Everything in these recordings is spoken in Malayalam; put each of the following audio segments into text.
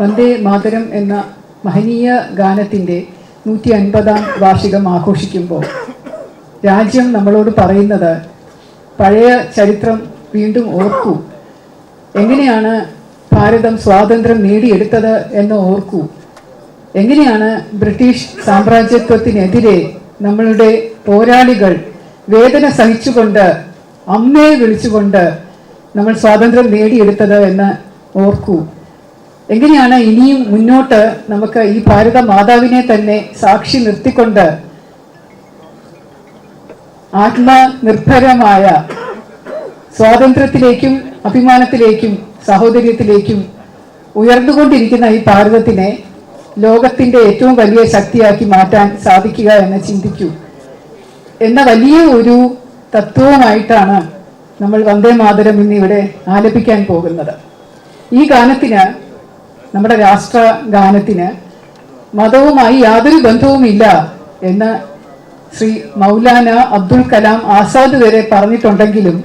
വന്ദേ മാതരം എന്ന മഹനീയ ഗാനത്തിന്റെ നൂറ്റി അൻപതാം വാർഷികം ആഘോഷിക്കുമ്പോൾ രാജ്യം നമ്മളോട് പറയുന്നത് പഴയ ചരിത്രം വീണ്ടും ഓർക്കൂ. എങ്ങനെയാണ് ഭാരതം സ്വാതന്ത്ര്യം നേടിയെടുത്തത് എന്ന് ഓർക്കൂ. എങ്ങനെയാണ് ബ്രിട്ടീഷ് സാമ്രാജ്യത്വത്തിനെതിരെ നമ്മളുടെ പോരാളികൾ വേദന സഹിച്ചുകൊണ്ട് അമ്മയെ വിളിച്ചുകൊണ്ട് നമ്മൾ സ്വാതന്ത്ര്യം നേടിയെടുത്തത് എന്ന് ഓർക്കൂ. എങ്ങനെയാണ് ഇനിയും മുന്നോട്ട് നമുക്ക് ഈ ഭാരത മാതാവിനെ തന്നെ സാക്ഷി നിർത്തിക്കൊണ്ട് ആത്മനിർഭരമായ സ്വാതന്ത്ര്യത്തിലേക്കും അഭിമാനത്തിലേക്കും സഹോദര്യത്തിലേക്കും ഉയർന്നുകൊണ്ടിരിക്കുന്ന ഈ ഭാരതത്തിനെ ലോകത്തിന്റെ ഏറ്റവും വലിയ ശക്തിയാക്കി മാറ്റാൻ സാധിക്കുക എന്ന് ചിന്തിക്കൂ. എന്ന വലിയ ഒരു തത്വമായിട്ടാണ് നമ്മൾ വന്ദേ മാതരം ഇന്നിവിടെ ആലപിക്കാൻ പോകുന്നത്. ഈ ഗാനത്തിന് നമ്മുടെ രാഷ്ട്ര ഗാനത്തിന് മതവുമായി യാതൊരു ബന്ധവുമില്ല എന്ന് ശ്രീ മൗലാന അബ്ദുൽ കലാം ആസാദ് വരെ പറഞ്ഞിട്ടുണ്ടെങ്കിലും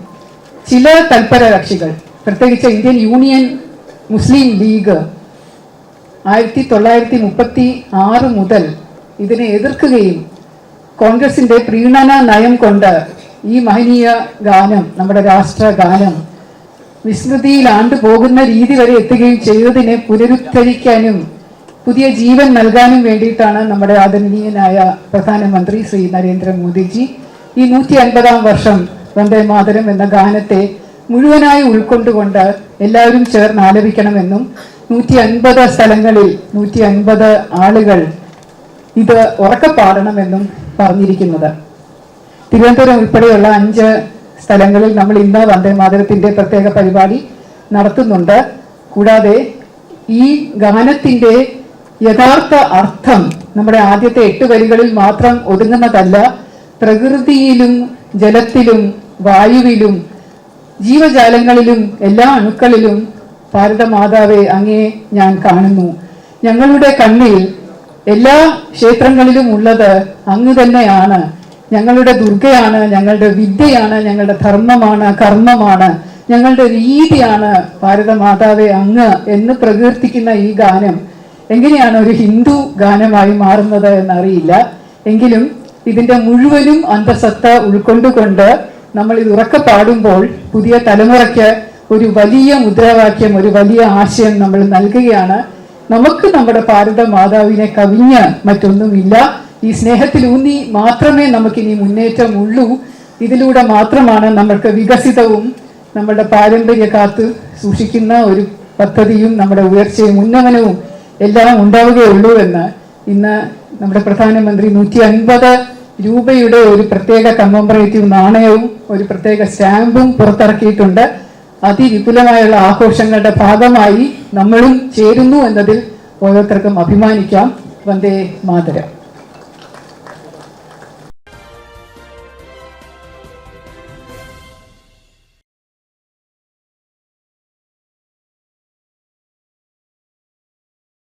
ചില തൽപര കക്ഷികൾ പ്രത്യേകിച്ച് ഇന്ത്യൻ യൂണിയൻ മുസ്ലിം ലീഗ് ആയിരത്തി തൊള്ളായിരത്തി മുപ്പത്തി ആറ് മുതൽ ഇതിനെ എതിർക്കുകയും കോൺഗ്രസിന്റെ പ്രീണന നയം കൊണ്ട് ഈ മഹനീയ ഗാനം നമ്മുടെ രാഷ്ട്ര ഗാനം വിസ്മൃതിയിൽ ആണ്ടു പോകുന്ന രീതി വരെ എത്തുകയും ചെയ്തതിനെ പുനരുദ്ധരിക്കാനും പുതിയ ജീവൻ നൽകാനും വേണ്ടിയിട്ടാണ് നമ്മുടെ ആദരണീയനായ പ്രധാനമന്ത്രി ശ്രീ നരേന്ദ്രമോദിജി ഈ നൂറ്റി അൻപതാം വർഷം വന്ദേ മാതരം എന്ന ഗാനത്തെ മുഴുവനായി ഉൾക്കൊണ്ടുകൊണ്ട് എല്ലാവരും ചേർന്ന് ആലപിക്കണമെന്നും നൂറ്റി അൻപത് സ്ഥലങ്ങളിൽ നൂറ്റി അൻപത് ആളുകൾ ഇത് ഉറക്കെ പാടണമെന്നും പറഞ്ഞിരിക്കുന്നത്. തിരുവനന്തപുരം ഉൾപ്പെടെയുള്ള അഞ്ച് സ്ഥലങ്ങളിൽ നമ്മൾ ഇന്ന് വന്ദേ മാതരത്തിന്റെ പ്രത്യേക പരിപാടി നടത്തുന്നുണ്ട്. കൂടാതെ ഈ ഗാനത്തിന്റെ യഥാർത്ഥ അർത്ഥം നമ്മുടെ ആദ്യത്തെ എട്ട് വരികളിൽ മാത്രം ഒതുങ്ങുന്നതല്ല പ്രകൃതിയിലും ജലത്തിലും വായുവിലും ജീവജാലങ്ങളിലും എല്ലാ അണുക്കളിലും ഭാരതമാതാവെ അങ്ങേ ഞാൻ കാണുന്നു. ഞങ്ങളുടെ കണ്ണിൽ എല്ലാ ക്ഷേത്രങ്ങളിലും ഉള്ളത് അങ്ങ് തന്നെയാണ്. ഞങ്ങളുടെ ദുർഗയാണ് ഞങ്ങളുടെ വിദ്യയാണ് ഞങ്ങളുടെ ധർമ്മമാണ് കർമ്മമാണ് ഞങ്ങളുടെ രീതിയാണ് ഭാരതമാതാവെ അങ്ങ് എന്ന് പ്രകീർത്തിക്കുന്ന ഈ ഗാനം എങ്ങനെയാണ് ഒരു ഹിന്ദു ഗാനമായി മാറുന്നത് എന്നറിയില്ല. എങ്കിലും ഇതിന്റെ മുഴുവനും അന്തസത്ത ഉൾക്കൊണ്ടുകൊണ്ട് നമ്മൾ ഇത് ഉറക്കെ പാടുമ്പോൾ പുതിയ തലമുറയ്ക്ക് ഒരു വലിയ മുദ്രാവാക്യം ഒരു വലിയ ആശയം നമ്മൾ നൽകുകയാണ്. നമുക്ക് നമ്മുടെ ഭാരത മാതാവിനെ കവിഞ്ഞ് മറ്റൊന്നുമില്ല. ഈ സ്നേഹത്തിലൂന്നി മാത്രമേ നമുക്കിനി മുന്നേറ്റം ഉള്ളൂ. ഇതിലൂടെ മാത്രമാണ് നമ്മൾക്ക് വികസിതവും നമ്മുടെ പാരമ്പര്യ കാത്ത് സൂക്ഷിക്കുന്ന ഒരു പദ്ധതിയും നമ്മുടെ ഉയർച്ചയും ഉന്നമനവും എല്ലാം ഉണ്ടാവുകയുള്ളൂ എന്ന് ഇന്ന് നമ്മുടെ പ്രധാനമന്ത്രി നൂറ്റി അൻപത് രൂപയുടെ ഒരു പ്രത്യേക കമ്മംബറേറ്റീവ് നാണയവും ഒരു പ്രത്യേക സ്റ്റാമ്പും പുറത്തിറക്കിയിട്ടുണ്ട്. അതിവിപുലമായുള്ള ആഘോഷങ്ങളുടെ ഭാഗമായി നമ്മളും ചേരുന്നു എന്നതിൽ ഓരോരുത്തർക്കും അഭിമാനിക്കാം. വന്ദേ മാതരം.